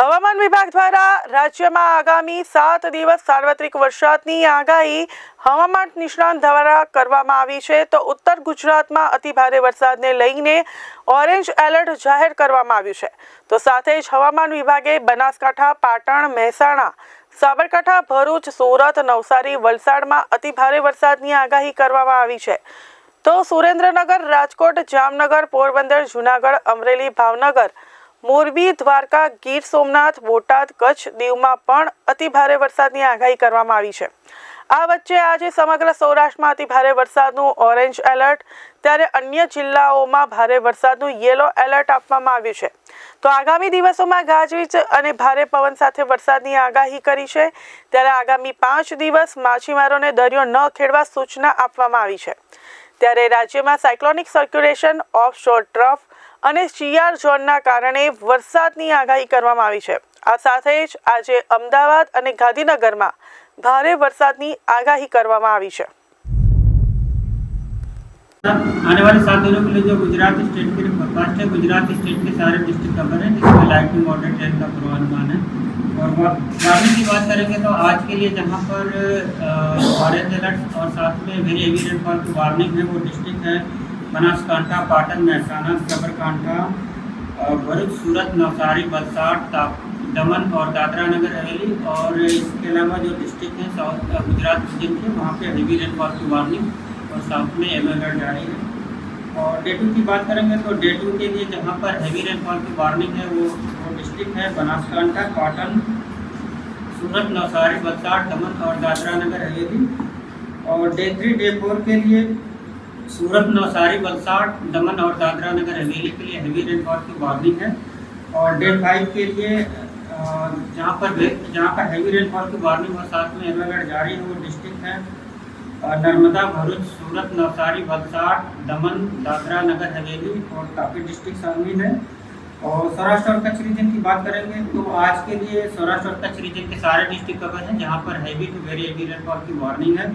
હવામાન વિભાગ દ્વારા રાજ્યમાં આગામી સાત દિવસ સાર્વત્રિક વરસાદની આગાહી હવામાન નિષ્ણાંત દ્વારા કરવામાં આવી છે. તો ઉત્તર ગુજરાતમાં અતિભારે વરસાદને લઈને ઓરેન્જ એલર્ટ જાહેર કરવામાં આવ્યું છે. તો સાથે જ હવામાન વિભાગે બનાસકાંઠા, પાટણ, મહેસાણા, સાબરકાંઠા, ભરૂચ, સુરત, નવસારી, વલસાડમાં અતિભારે વરસાદની આગાહી કરવામાં આવી છે. તો સુરેન્દ્રનગર, રાજકોટ, જામનગર, પોરબંદર, જુનાગઢ, અમરેલી, ભાવનગર મોરબી, દ્વારકા, ગીર સોમનાથ, બોટાદ, કચ્છ દીવમાં પણ અતિભારે વરસાદની આગાહી કરવામાં આવી છે. આ વચ્ચે આજે સમગ્ર સૌરાષ્ટ્રમાં અતિભારે વરસાદનું ઓરેન્જ એલર્ટ, ત્યારે અન્ય જિલ્લાઓમાં ભારે વરસાદનું યેલો એલર્ટ આપવામાં આવ્યું છે. તો આગામી દિવસોમાં ગાજવીજ અને ભારે પવન સાથે વરસાદની આગાહી કરી છે. ત્યારે આગામી પાંચ દિવસ માછીમારોને દરિયો ન ખેડવા સૂચના આપવામાં આવી છે. ત્યારે રાજ્યમાં સાયક્લોનિક સર્ક્યુલેશન ઓફશોર ટ્રફ અને શિયાર ઝોનના કારણે વરસાદની આગાહી કરવામાં આવી છે આ સાથે જ આજે અમદાવાદ અને ગાંધીનગરમાં ભારે વરસાદની આગાહી કરવામાં આવી છે आने वाले सात दिनों के लिए जो गुजरात स्टेट की फोरकास्ट है गुजरात स्टेट के सारे डिस्ट्रिक्ट कवर है जिसमें लाइट टू मॉडरेट ट्रेन का पूर्वानुमान है और वार्निंग की बात करेंगे तो आज के लिए जहाँ पर ऑरेंज अलर्ट और साथ में वेरी हेवी रेनफॉल की वार्निंग है, वो डिस्ट्रिक्ट है। बनासकांठा, पाटन, महसाना साबरकांठा भरूच, सूरत, नवसारी ताप, दमन और दादरा नगर हवेली और इसके अलावा जो डिस्ट्रिक्ट हैं साउथ गुजरात रीजन के वहाँ पे हेवी रेनफॉल की वार्निंग और साथ में येलो अलर्ट जारी है। और डे टू की बात करेंगे तो डे टू के लिए जहाँ पर हैवी रेनफॉल की वार्निंग है, वो वो डिस्ट्रिक्ट है बनासकांठा पाटन सूरत, नवसारी वलसाड दमन और दादरा नगर हवेली और डे थ्री डे फोर के लिए सूरत, नवसारी वलसाड दमन और दादरा नगर हवेली के लिए हैवी रेनफॉल की वार्निंग है। और डे फाइव के लिए जहाँ पर जहाँ पर हैवी रेनफॉल की वार्निंग और साथ में येलो जारी है, वो डिस्ट्रिक्ट है। नर्मदा, भरूच, सूरत, नवसारी, वलसाड, दमन, दादरा, नगर, हवेली और काफ़ी डिस्ट्रिक्ट शामिल है। और सौराष्ट्र और कच्छ रीजन की बात करेंगे तो आज के लिए सौराष्ट्र और कच्छ रीजन के सारे डिस्ट्रिक्ट कवर हैं, जहाँ पर heavy to very heavy rainfall की वार्निंग है।